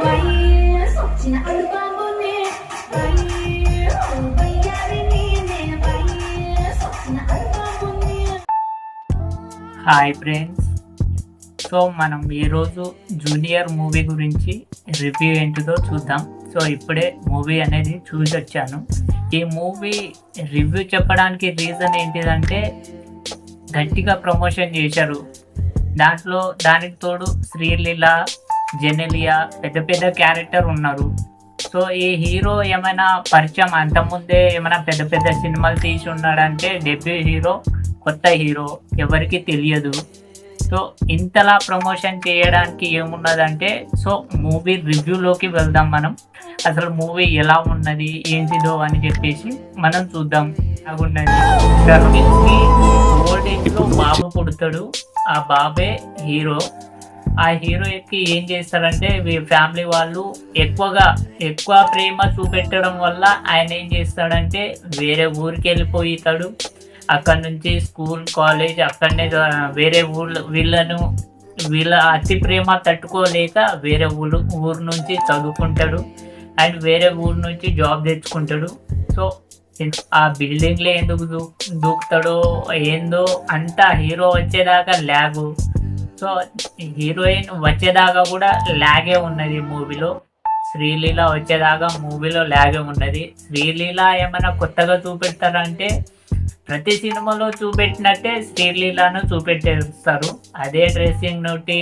Hi friends so మనం ఈరోజు junior movie గురించి రివ్యూ ఏంటిదో చూద్దాం. సో ఇప్పుడే మూవీ అనేది చూసి వచ్చాను. ఈ మూవీ రివ్యూ చెప్పడానికి రీజన్ ఏంటిదంటే గట్టిగా ప్రమోషన్ చేశారు. దాంట్లో దానికి తోడు శ్రీలీల జెనెలియా పెద్ద పెద్ద క్యారెక్టర్ ఉన్నారు. సో ఈ హీరో ఏమైనా పరిచయం అంతకుముందే ఏమైనా పెద్ద పెద్ద సినిమాలు తీసి ఉన్నాడంటే డెబ్యూ హీరో కొత్త హీరో ఎవరికి తెలియదు. సో ఇంతలా ప్రమోషన్ చేయడానికి ఏమున్నదంటే సో మూవీ రివ్యూలోకి వెళ్దాం మనం. అసలు మూవీ ఎలా ఉన్నది ఏంటిదో అని చెప్పేసి మనం చూద్దాం. బాగున్నది ఓల్డ్ ఏజ్లో బాబు పుడతాడు. ఆ బాబే హీరో. ఆ హీరోకి ఏం చేస్తారంటే ఫ్యామిలీ వాళ్ళు ఎక్కువగా ఎక్కువ ప్రేమ చూపెట్టడం వల్ల ఆయన ఏం చేస్తాడంటే వేరే ఊరికి వెళ్ళిపోతాడు అక్కడ నుంచి స్కూల్ కాలేజ్ అక్కడనే వేరే ఊళ్ళో వీళ్ళను వీళ్ళ అతి ప్రేమ తట్టుకోలేక వేరే ఊరు ఊరు నుంచి చదువుకుంటాడు. అండ్ వేరే ఊరు నుంచి జాబ్ తెచ్చుకుంటాడు. సో ఆ బిల్డింగ్లో ఎందుకు దూ దూకుతాడో ఏందో అంతా హీరో వచ్చేదాకా ల్యాగు సో హీరోయిన్ వచ్చేదాకా కూడా లాగే ఉన్నది మూవీలో. శ్రీలీల వచ్చేదాకా మూవీలో లాగే ఉన్నది. శ్రీలీల ఏమైనా కొత్తగా చూపెడతారంటే ప్రతి సినిమాలో చూపెట్టినట్టే శ్రీలీలను చూపెట్టేస్తారు. అదే డ్రెస్సింగ్ నోటి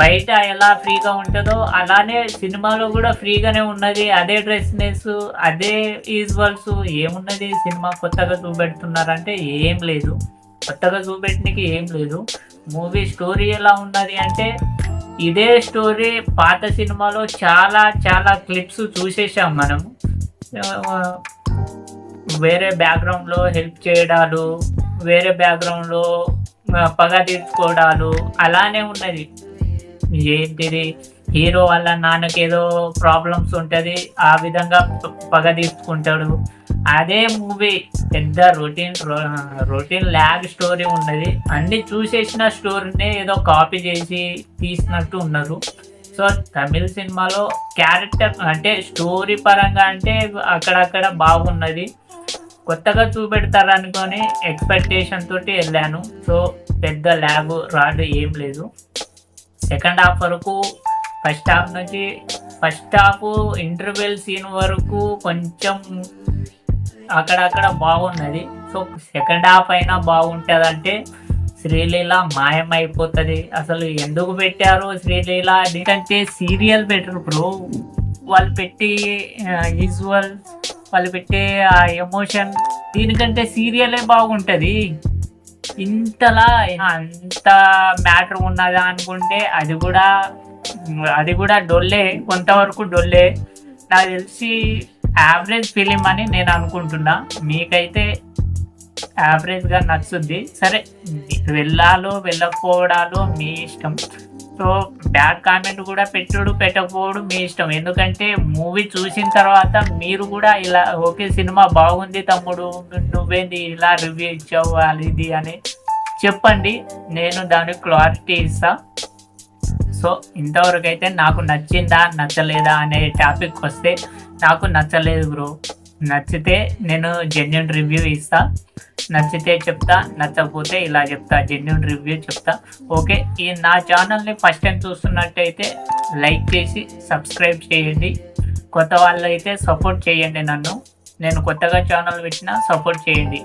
బయట ఎలా ఫ్రీగా ఉంటుందో అలానే సినిమాలో కూడా ఫ్రీగానే ఉన్నది. అదే డ్రెస్నెస్ అదే ఈజువల్స్ ఏమున్నది సినిమా కొత్తగా చూపెడుతున్నారంటే ఏం లేదు. కొత్తగా చూపెట్టడానికి ఏం లేదు. మూవీ స్టోరీ ఎలా ఉన్నది అంటే ఇదే స్టోరీ పాత సినిమాలో చాలా చాలా క్లిప్స్ చూసేసాం మనం వేరే బ్యాక్గ్రౌండ్లో హెల్ప్ చేయడాలు వేరే బ్యాక్గ్రౌండ్లో పగ తీర్చుకోవడాలు అలానే ఉన్నది. ఏంటిది? హీరో వాళ్ళ నాన్నకి ఏదో ప్రాబ్లమ్స్ ఉంటుంది ఆ విధంగా పగ తీసుకుంటాడు అదే మూవీ పెద్ద రొటీన్ రొటీన్ ల్యాగ్ స్టోరీ ఉన్నది. అన్ని చూసేసిన స్టోరీనే ఏదో కాపీ చేసి తీసినట్టు ఉన్నారు. సో తమిళ సినిమాలో క్యారెక్టర్ అంటే స్టోరీ పరంగా అంటే అక్కడక్కడ బాగున్నది. కొత్తగా చూపెడతారు అనుకొని ఎక్స్పెక్టేషన్ తోటి వెళ్ళాను. సో పెద్ద ల్యాబ్ రాడ్ ఏం లేదు. సెకండ్ హాఫ్ వరకు ఫస్ట్ హాఫ్ నుంచి ఫస్ట్ హాఫ్ ఇంటర్వెల్ సీన్ వరకు కొంచెం అక్కడక్కడ బాగున్నది. సో సెకండ్ హాఫ్ అయినా బాగుంటుందంటే శ్రీలీల మాయమైపోతుంది. అసలు ఎందుకు పెట్టారు శ్రీలీల ఎందుకంటే సీరియల్ బెటర్ బ్రో. వాళ్ళు పెట్టి యూజువల్ వాళ్ళు పెట్టే ఆ ఎమోషన్ దీనికంటే సీరియలే బాగుంటుంది. ఇంతలా అంత మ్యాటర్ ఉన్నదా అనుకుంటే అది కూడా అది కూడా డొల్లే కొంతవరకు డొల్లే. నాకు తెలిసి యావరేజ్ ఫిలిం అని నేను అనుకుంటున్నా. మీకైతే యావరేజ్గా నచ్చుద్ది. సరే వెళ్ళాలో వెళ్ళకపోవడాలో మీ ఇష్టం. సో బ్యాడ్ కామెంట్ కూడా పెట్టుడు పెట్టకపోవడం మీ ఇష్టం. ఎందుకంటే మూవీ చూసిన తర్వాత మీరు కూడా ఇలా ఓకే సినిమా బాగుంది తమ్ముడు నువ్వేంది ఇలా రివ్యూ ఇచ్చావు అది ఇది అని చెప్పండి. నేను దానికి క్లారిటీ ఇస్తాను సో ఇంతవరకు అయితే నాకు నచ్చిందా నచ్చలేదా అనే టాపిక్ వస్తే నాకు నచ్చలేదు బ్రో. నచ్చితే నేను జెన్యున్ రివ్యూ ఇస్తా. నచ్చితే చెప్తా నచ్చకపోతే ఇలా చెప్తా జెన్యున్ రివ్యూ చెప్తా. ఓకే ఈ నా ఛానల్ని ఫస్ట్ టైం చూస్తున్నట్టయితే లైక్ చేసి సబ్స్క్రైబ్ చేయండి. కొత్త వాళ్ళు అయితే సపోర్ట్ చేయండి నన్ను. నేను కొత్తగా ఛానల్ పెట్టినా సపోర్ట్ చేయండి.